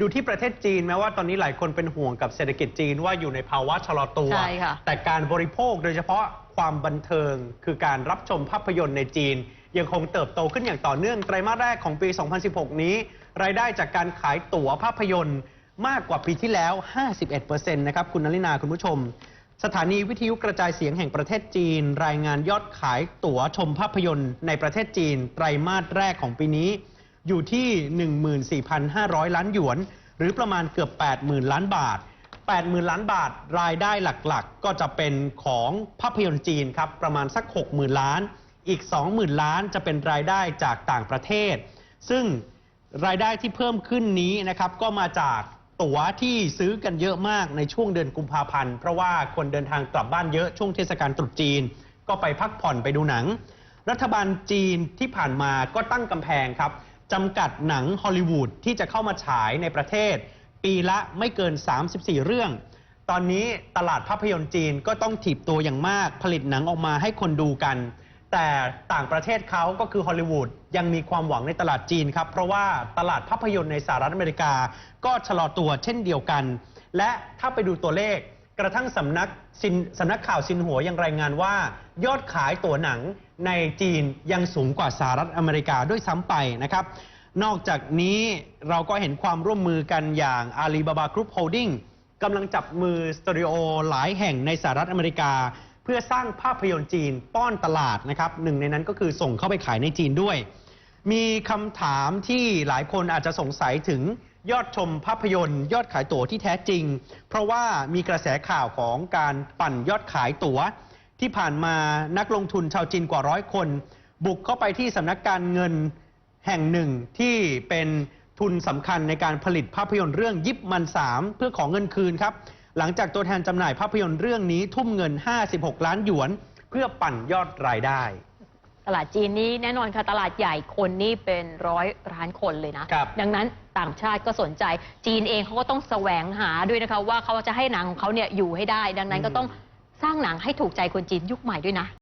ดูที่ประเทศจีนแม้ว่าตอนนี้หลายคนเป็นห่วงกับเศรษฐกิจจีนว่าอยู่ในภาวะชะลอตัว ใช่ค่ะแต่การบริโภคโดยเฉพาะความบันเทิง คือการรับชมภาพยนตร์ในจีน ยังคงเติบโตขึ้นอย่างต่อเนื่องไตรมาสแรกของปี 2016 นี้ รายได้จากการขายตั๋วภาพยนตร์ มากกว่าปีที่แล้ว 51%นะครับคุณนลินาคุณผู้ชม สถานีวิทยุกระจายเสียงแห่งประเทศจีน รายงานยอดขายตั๋วชมภาพยนตร์ในประเทศจีน ไตรมาสแรกของปีนี้ อยู่ที่ 14,500 ล้านหยวน หรือประมาณเกือบ 80,000 ล้านบาท 80,000 ล้านบาทรายได้หลักๆ ก็จะเป็นของภาพยนตร์จีนครับ ประมาณสัก 60,000 ล้าน อีก 20,000 ล้านจะเป็นรายได้จากต่างประเทศ ซึ่งรายได้ที่เพิ่มขึ้นนี้นะครับก็มาจากตั๋วที่ซื้อกันเยอะมากในช่วงเดือนกุมภาพันธ์ เพราะว่าคนเดินทางกลับบ้านเยอะช่วงเทศกาลตรุษจีน ก็ไปพักผ่อนไปดูหนัง รัฐบาลจีนที่ผ่านมาก็ตั้งกำแพงครับ จำกัดหนังฮอลลีวูดที่จะเข้ามาฉายในประเทศ ปีละไม่เกิน 34 เรื่อง ตอนนี้ตลาดภาพยนตร์จีนก็ต้องถีบตัวอย่างมาก ผลิตหนังออกมาให้คนดูกัน แต่ต่างประเทศเขาก็คือฮอลลีวูดยังมีความหวังในตลาดจีนครับ เพราะว่าตลาดภาพยนตร์ในสหรัฐอเมริกา ก็ชะลอตัวเช่นเดียวกัน และถ้าไปดูตัวเลข กระทั่งสำนักซินสำนักข่าวซินหัวยังรายงานว่า ยอดขายตั๋วหนังในจีนยังสูงกว่าสหรัฐอเมริกาด้วยซ้ำไปนะครับ นอกจากนี้เราก็เห็นความร่วมมือกันอย่าง Alibaba Group Holding กำลังจับมือสตูดิโอหลายแห่งในสหรัฐอเมริกา เพื่อสร้างภาพยนตร์จีนป้อนตลาดนะครับหนึ่งในนั้นก็คือส่งเข้าไปขายในจีนด้วย มีคำถามที่หลายคนอาจจะสงสัยถึงยอดชมภาพยนตร์ ยอดขายตั๋วที่แท้จริง เพราะว่ามีกระแสข่าวของการปั่นยอดขายตั๋ว ที่ผ่านมานักลงทุนชาวจีนกว่าร้อยคน บุกเข้าไปที่สำนักการเงินแห่งหนึ่งที่เป็นทุนสำคัญในการผลิตภาพยนตร์เรื่องยิบมันสามเพื่อของเงินคืนครับ หลังจากตัวแทนจำหน่ายภาพยนตร์เรื่องนี้ทุ่มเงิน 56 ล้านหยวน เพื่อปั่นยอดรายได้ ลาดจีนนี้แน่นอนค่ะตลาดใหญ่คนนี่เป็นร้อยล้านคนเลยนะ ครับ ดังนั้นต่างชาติก็สนใจ จีนเองเขาก็ต้องแสวงหาด้วยนะคะ ว่าเขาจะให้หนังของเขาเนี่ยอยู่ให้ได้ ดังนั้นก็ต้องสร้างหนังให้ถูกใจคนจีนยุคใหม่ด้วยนะ